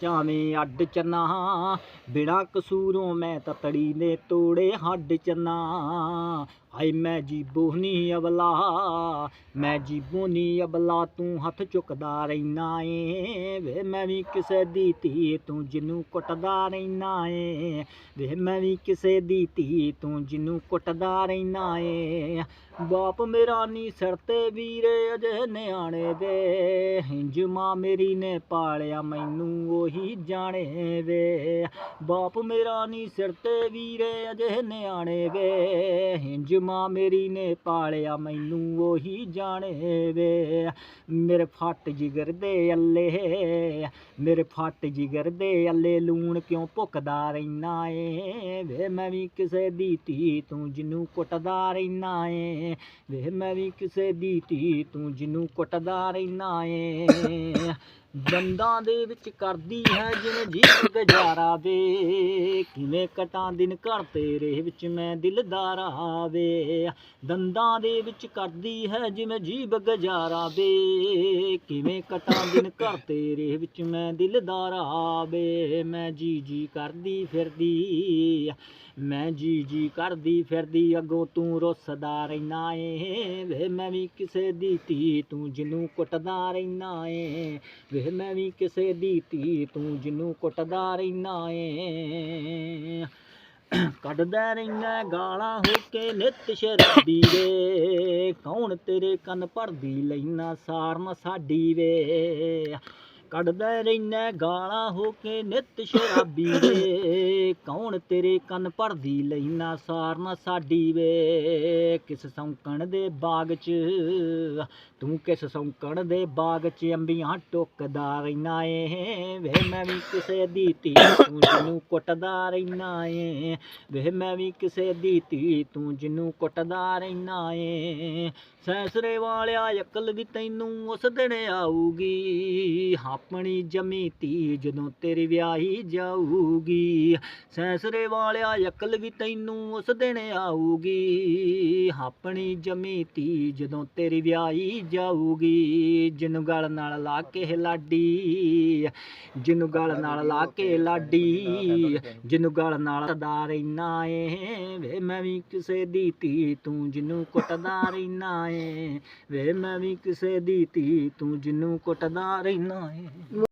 ਚਾਵੇਂ ਅੱਡ ਚੰਨਾ ਬਿਨਾ ਕਸੂਰੋਂ ਮੈਂ ਤਤੜੀ ਨੇ ਤੋੜੇ ਹੱਡ ਚੰਨਾ। ਹਾਏ ਮੈਂ ਜੀਬੋ ਨੀ ਅਬਲਾ ਮੈਂ ਜੀਬੋ ਨੀ ਅਬਲਾ ਤੂੰ ਹੱਥ ਚੁੱਕਦਾ ਰਹਿਣਾ ਏ। ਵੇ ਮੈਂ ਵੀ ਕਿਸੇ ਦੀ ਧੀ, ਤੂੰ ਜਿਹਨੂੰ ਕੁੱਟਦਾ ਰਹਿਣਾ ਏ। ਵੇ ਮੈਂ ਵੀ ਕਿਸੇ ਦੀ ਧੀ, ਤੂੰ ਜਿਹਨੂੰ ਕੁੱਟਦਾ ਰਹਿਣਾ ਏ। ਬਾਪ ਮੇਰਾ ਨੀ ਸਿਰ ਤੇ ਵੀਰੇ, ਅਜੇ ਨਿਆਣੇ ਵੇ। ਹਿੰਜ ਮਾਂ ਮੇਰੀ ਨੇ ਪਾਲਿਆ, ਮੈਨੂੰ ਉਹੀ ਜਾਣੇ ਵੇ। ਬਾਪ ਮੇਰਾ ਨੀ ਸਿਰ ਤੇ ਵੀਰੇ, ਅਜੇ ਨਿਆਣੇ ਵੇ। ਹਿੰਜ ਮਾਂ ਮੇਰੀ ਨੇ ਪਾਲਿਆ, ਮੈਨੂੰ ਉਹੀ ਜਾਣੇ ਵੇ ਮੇਰੇ ਫੱਟ ਜਿਗਰ ਦੇ ਅੱਲੇ, ਮੇਰੇ ਫੱਟ ਜਿਗਰ ਦੇ ਅੱਲੇ ਲੂਣ ਕਿਉਂ ਭੁੱਕਦਾ ਰਹਿਣਾ ਏ? ਵੇ, ਮੈਂ ਵੀ ਕਿਸੇ ਦੀ ਧੀ ਤੂੰ ਜਿਹਨੂੰ ਕੁੱਟਦਾ ਰਹਿਣਾ ਏ। ਵੇ, ਮੈਂ ਵੀ ਕਿਸੇ ਦੀ ਧੀ ਤੂੰ ਜਿਹਨੂੰ ਕੁੱਟਦਾ ਰਹਿਣਾ ਏ। ਦੰਦਾਂ ਦੇ ਵਿੱਚ ਕਰਦੀ ਹੈ ਜਿਵੇਂ ਜੀ ਗੁਜ਼ਾਰਾ ਵੇ। ਕਿਵੇਂ ਕਟਾਂ ਦਿਨ ਘਰ ਤੇਰੇ ਵਿੱਚ ਮੈਂ ਦਿਲਦਾਰਾ ਵੇ। ਦੰਦਾਂ ਦੇ ਵਿੱਚ ਕਰਦੀ ਹੈ ਜਿਵੇਂ ਜੀਬ ਗੁਜ਼ਾਰਾ ਵੇ। ਕਿਵੇਂ ਕਟਾਂ ਦਿਨ ਘਰ ਤੇਰੇ ਵਿੱਚ ਮੈਂ ਦਿਲਦਾਰਾ ਵੇ ਮੈਂ ਜੀ ਜੀ ਕਰਦੀ ਫਿਰਦੀ ਮੈਂ ਜੀ ਜੀ ਕਰਦੀ ਫਿਰਦੀ, ਅੱਗੋਂ ਤੂੰ ਰੁੱਸਦਾ ਰਹਿਣਾ ਏ। ਵੇ, ਮੈਂ ਵੀ ਕਿਸੇ ਦੀ ਧੀ ਤੂੰ ਜਿਹਨੂੰ ਕੁੱਟਦਾ ਰਹਿਣਾ ਏ। ਵੇ, ਮੈਂ ਵੀ ਕਿਸੇ ਦੀ ਧੀ ਤੂੰ ਜਿਹਨੂੰ ਕੁੱਟਦਾ ਰਹਿਣਾ ਏ। ਕੱਢਦਾ ਰਹਿਣਾ ਗਾਲਾਂ ਹੋ ਕੇ ਨਿਤ ਸ਼ਰਾਬੀ ਵੇ। ਕੌਣ ਤੇਰੇ ਕੰਨ ਭਰਦੀ ਲੈਣਾ ਸਾਰਨ ਸਾਡੀ ਵੇ। ਕੱਢਦਾ ਰਹਿਣਾ ਗਾਲਾਂ ਹੋ ਕੇ ਨਿਤ ਸ਼ਰਾਬੀ ਵੇ। ਕੌਣ ਤੇਰੇ ਕੰਨ ਭਰਦੀ ਲਈ ਲੈਣਾ ਸਾਰਨ ਸਾਡੀ ਵੇ? ਕਿਸ ਸੌਂਕਣ ਦੇ ਬਾਗ 'ਚ? ਤੂੰ ਕਿਸ ਸੌਂਕਣ ਦੇ ਬਾਗ 'ਚ ਅੰਬੀਆਂ ਟੁੱਕਦਾ ਰਹਿਣਾ ਏ? ਵੇ, ਮੈਂ ਵੀ ਕਿਸੇ ਦੀ ਧੀ ਤੂੰ ਜਿਹਨੂੰ ਕੁੱਟਦਾ ਰਹਿਣਾ ਏ? ਵੇ, ਮੈਂ ਵੀ ਕਿਸੇ ਦੀ ਧੀ ਤੂੰ ਜਿਹਨੂੰ ਕੁੱਟਦਾ ਰਹਿਣਾ ਏ? ਸੈਸਰੇ ਵਾਲਿਆ ਅਕਲ ਵੀ ਤੈਨੂੰ ਉਸ ਦਿਨ ਆਊਗੀ। ਆਪਣੀ ਜਮੀ ਧੀ ਜਦੋਂ ਤੇਰੀ ਵਿਆਹੀ ਜਾਊਗੀ। ਸੈਂਸਰੇ ਵਾਲਿਆ ਅਕਲ ਵੀ ਤੈਨੂੰ ਉਸ ਦਿਨ ਆਊਗੀ। ਆਪਣੀ ਜਮੀ ਧੀ ਜਦੋਂ ਤੇਰੀ ਵਿਆਹੀ ਜਾਊਗੀ ਜਿਹਨੂੰ ਗਲ ਨਾਲ ਲਾ ਕੇ ਲਾਡੀ ਜਿਹਨੂੰ ਗਲ ਨਾਲ ਲਾ ਕੇ ਲਾਡੀ ਜਿਹਨੂੰ ਗਲ ਨਾਲ ਦਾ ਰਹਿਣਾ ਏ। ਵੇ ਮੈਂ ਵੀ ਕਿਸੇ ਦੀ ਧੀ ਤੂੰ ਜਿਹਨੂੰ ਕੁੱਟਦਾ ਰਹਿਣਾ ਏ। ਵੇ ਮੈਂ ਵੀ ਕਿਸੇ ਦੀ ਧੀ ਤੂੰ ਜਿਹਨੂੰ ਕੁੱਟਦਾ ਰਹਿਣਾ ਏ।